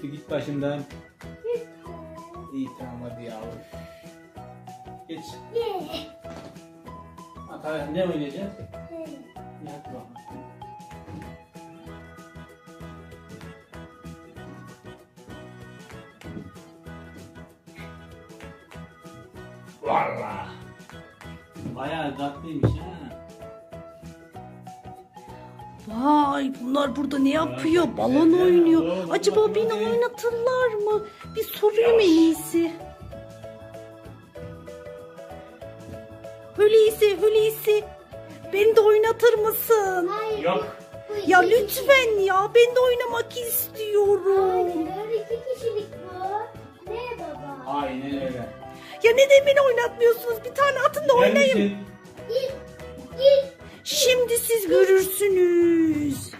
Efe git başımdan. İyi tamam hadi yavrum. Geç. Ata ne oynayacağız? Hadi bakalım. Valla. Bayağı tatlıymış ha. Vay bunlar burada ne yapıyor? Balon oynuyor. Acaba beni oynatırlar mı? Bir sorayım en iyisi. Hulusi, Hulusi. Beni de oynatır mısın? Hayır. Yok. Ya lütfen ya ben de oynamak istiyorum. Hayır, iki kişilik bu. Ne baba? Aynen öyle. Ya neden beni oynatmıyorsunuz? Bir tane atın da oynayayım. Gelmişsin. Git, git. Şimdi siz görürsünüz.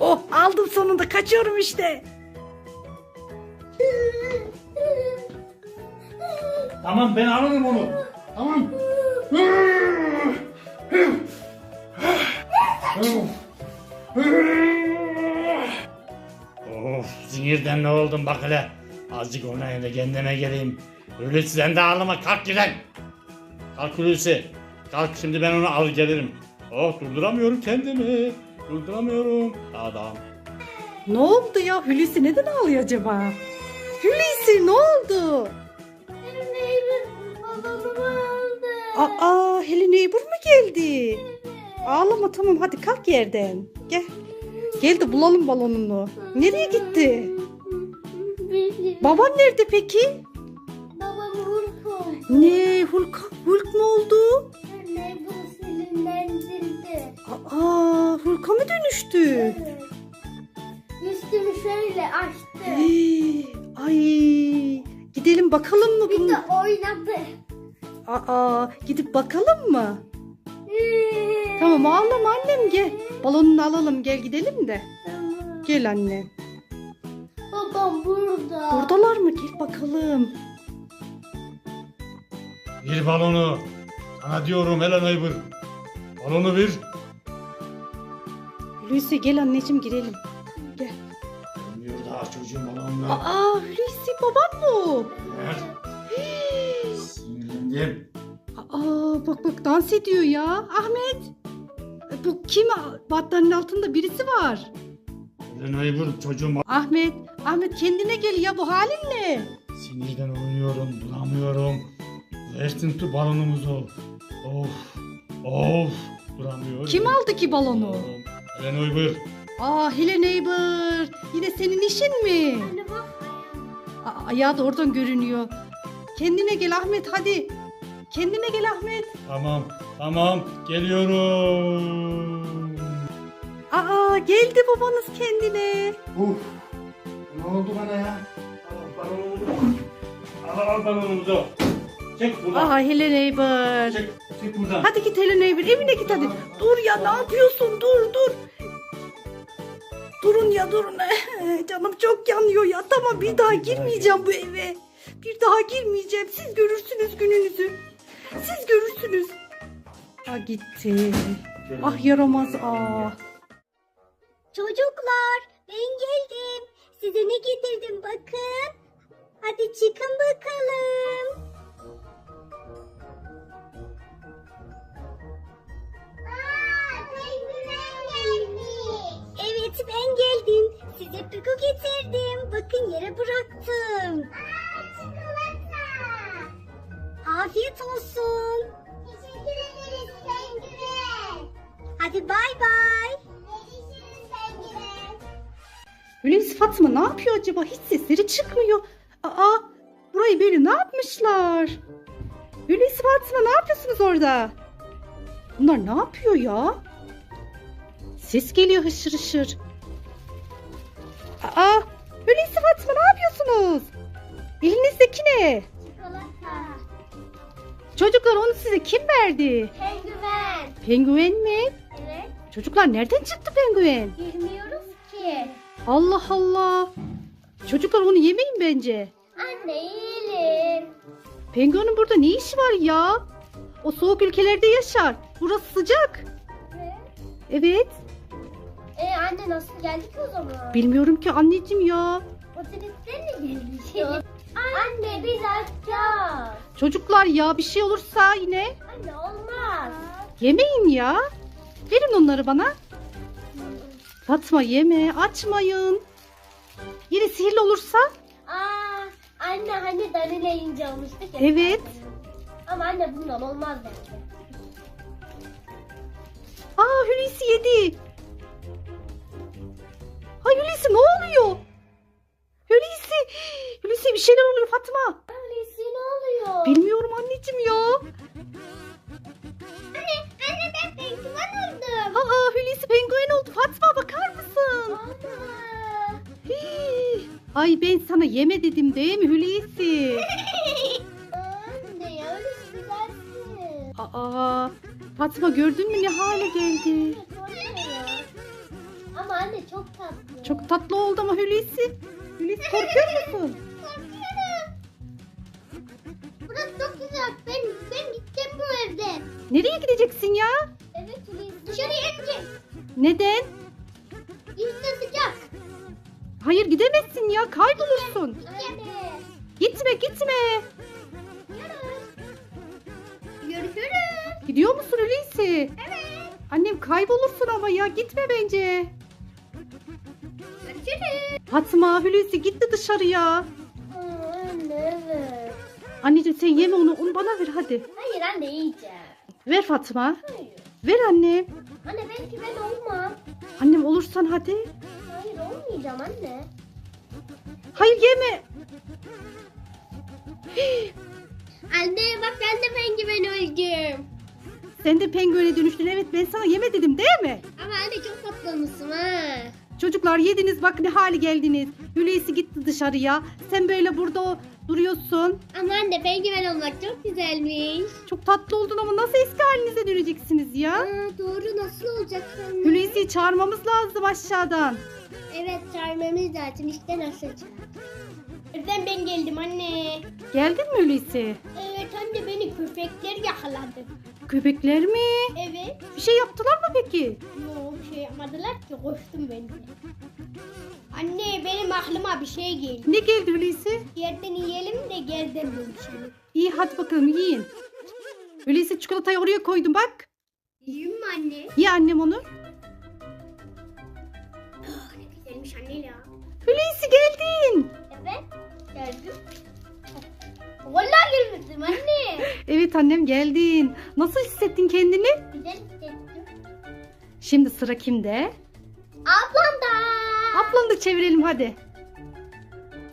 Oh. Aldım sonunda kaçıyorum işte. Tamam ben alırım onu. Tamam. Of sinirden ne oldum bak hele. Azıcık oynayayım da kendime geleyim. Hulusi sen de ağlama kalk giden. Kalk Hulusi. Kalk şimdi ben onu al gelirim. Oh durduramıyorum kendimi. Durduramıyorum. Adam. Ne oldu ya? Hulusi neden ağlıyor acaba? Hulusi ne oldu? Benim neyim babamı aldı. Aa Helen Neighbor mu geldi? Ağlama tamam hadi kalk yerden. Gel. Gel de bulalım balonunu. Nereye gitti? Baban nerede peki? Babam Hulk oldu. Ne Hulk, Hulk ne oldu? Anne bunu sinirlendirdi. Aa Hulk'a mı dönüştü? Evet. Üstümü şöyle açtı. Hey, Ay gidelim bakalım mı Bir bunu? de oynadı. Aa gidip bakalım mı? Tamam ağlama annem gel. Balonunu alalım gel gidelim de. Tamam. Gel anne. Babam burada. Buradalar mı? Gel bakalım. Bir balonu. Sana diyorum Helen Aybır. Balonu bir. Hulusi gel anneciğim girelim. Gel. Bilmiyor daha çocuğun balonunu. Aa Hulusi baban mı? Evet. Sinirlendim. Aa bak bak dans ediyor ya. Ahmet. E, Bu kim? Battaniyenin altında birisi var. Helen Aybır çocuğun Ahmet. Ahmet kendine gel ya bu halin ne? Sinirden oynuyorum, duramıyorum. Versin tu balonumuzu. Of, of, duramıyorum. Kim aldı ki balonu? Helen Aybır. Aa Helen Neighbor. Yine senin işin mi? Anne bak. Aa, ayağı da oradan görünüyor. Kendine gel Ahmet hadi. Kendine gel Ahmet. Tamam, tamam, geliyorum. Aa geldi babanız kendine. Uf, ne oldu bana ya? Al balonumuzu. Al, al balonumuzu. Çek buradan. Aa Helen Neighbor. Çek, çek buradan. Hadi git Helen Neighbor evine git hadi. Dur ya ne yapıyorsun dur dur. Durun ya durun. Canım çok yanıyor ya. Tamam bir daha girmeyeceğim bu eve. Bir daha girmeyeceğim. Siz görürsünüz gününüzü. Siz görürsünüz. Aa gitti. Ah yaramaz ah. Çocuklar ben geldim. Size ne getirdim bakın. Hadi çıkın bakalım. Evet ben geldim. Size piku getirdim. Bakın yere bıraktım. Afiyet olsun. Teşekkür ederiz Penguen. Hadi bay bay. Hulusi Fatma ne yapıyor acaba? Hiç sesleri çıkmıyor. Aa burayı böyle ne yapmışlar? Hulusi Fatma ne yapıyorsunuz orada? Bunlar ne yapıyor ya? Ses geliyor hışır hışır. Aa Hulusi Fatma ne yapıyorsunuz? Elinizdeki ne? Çikolata. Çocuklar onu size kim verdi? Penguen. Penguen mi? Evet. Çocuklar nereden çıktı penguen? Allah Allah. Çocuklar onu yemeyin bence. Anne yiyelim. Penguen'in burada ne işi var ya? O soğuk ülkelerde yaşar. Burası sıcak. Evet. E anne nasıl geldik o zaman? Bilmiyorum ki anneciğim ya. Otobüslerle geldik. anne biz açacağız. Çocuklar ya bir şey olursa yine Anne olmaz. yemeyin ya. Verin onları bana. Fatma yeme açmayın. Yine sihirli olursa Aa, anne hani Danile ince olmuştuk ya. Evet. Ama anne bundan olmaz bence. Aa Hulusi yedi. Ay Hulusi ne oluyor? Hulusi. Hulusi bir şeyler oluyor Fatma. Öyleyse ne oluyor? Bilmiyorum anneciğim ya. Ay ben sana yeme dedim değil mi Hulusi? Anne ya öyle güzelsin. Aa Fatma gördün mü ne hale geldi? Ama anne çok tatlı. Çok tatlı oldu ama Hulusi. Hulusi korkuyor musun? korkuyorum. Burası çok güzel. Ben ben gideceğim bu evden. Nereye gideceksin ya? Evet Hulusi. Dışarıya gideceğim. Neden? Hayır gidemezsin ya kaybolursun. Anne. Gitme gitme. Görüşürüz. Gidiyor musun Hulusi? Evet. Annem kaybolursun ama ya gitme bence. Görüşürüz. Fatma Hulusi gitti dışarıya. Anne evet. Anneciğim sen yeme onu onu bana ver hadi. Hayır anne yiyeceğim. Ver Fatma. Hayır. Ver annem. Anne belki ben olmam. Annem olursan hadi. Olmayacağım anne. Hayır yeme. Anne bak ben de penguen öldüm. Sen de penguene dönüştün evet ben sana yeme dedim değil mi? Ama anne çok tatlı olmuşsun ha. Çocuklar yediniz bak ne hale geldiniz. Hulusi gitti dışarıya. Sen böyle burada o- duruyorsun. Ama anne penguen olmak çok güzelmiş. Çok tatlı oldun ama nasıl eski halinize döneceksiniz ya? Aa, doğru nasıl olacak anne? Hulusi'yi çağırmamız lazım aşağıdan. Evet çağırmamız lazım işte nasıl. Ben ben geldim anne. Geldin mi Hulusi? Evet anne beni köpekler yakaladı. Köpekler mi? Evet. Bir şey yaptılar mı peki? Yok bir şey yapmadılar ki koştum ben de. Anne benim aklıma bir şey geldi. Ne geldi Hulusi? Yerden yiyelim de gerden dönüşelim. İyi hadi bakalım yiyin. Hulusi çikolatayı oraya koydum bak. Yiyeyim mi anne? Ye annem onu. Oh, ne güzelmiş anne ya. Hulusi geldin. Evet geldim. Vallahi gelmedim anne. Evet annem geldin. Nasıl hissettin kendini? Güzel hissettim. Şimdi sıra kimde? Ablam da çevirelim hadi.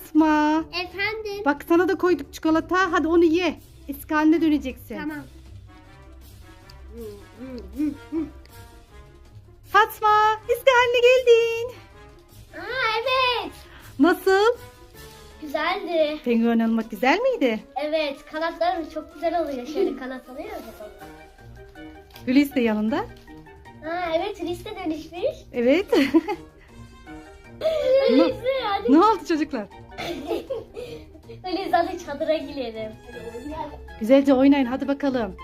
Fatma. Efendim. Bak sana da koyduk çikolata. Hadi onu ye. Eski haline döneceksin. Tamam. Fatma eski haline geldin. Aa evet. Nasıl? Güzeldi. Penguen olmak güzel miydi? Evet kanatlarım çok güzel oluyor. Şöyle kanat alıyor ya. Hulusi de yanında. Ha evet liste dönüşmüş. Evet. Ne oldu çocuklar? Öyleyse hadi çadıra girelim. Güzelce oynayın hadi bakalım.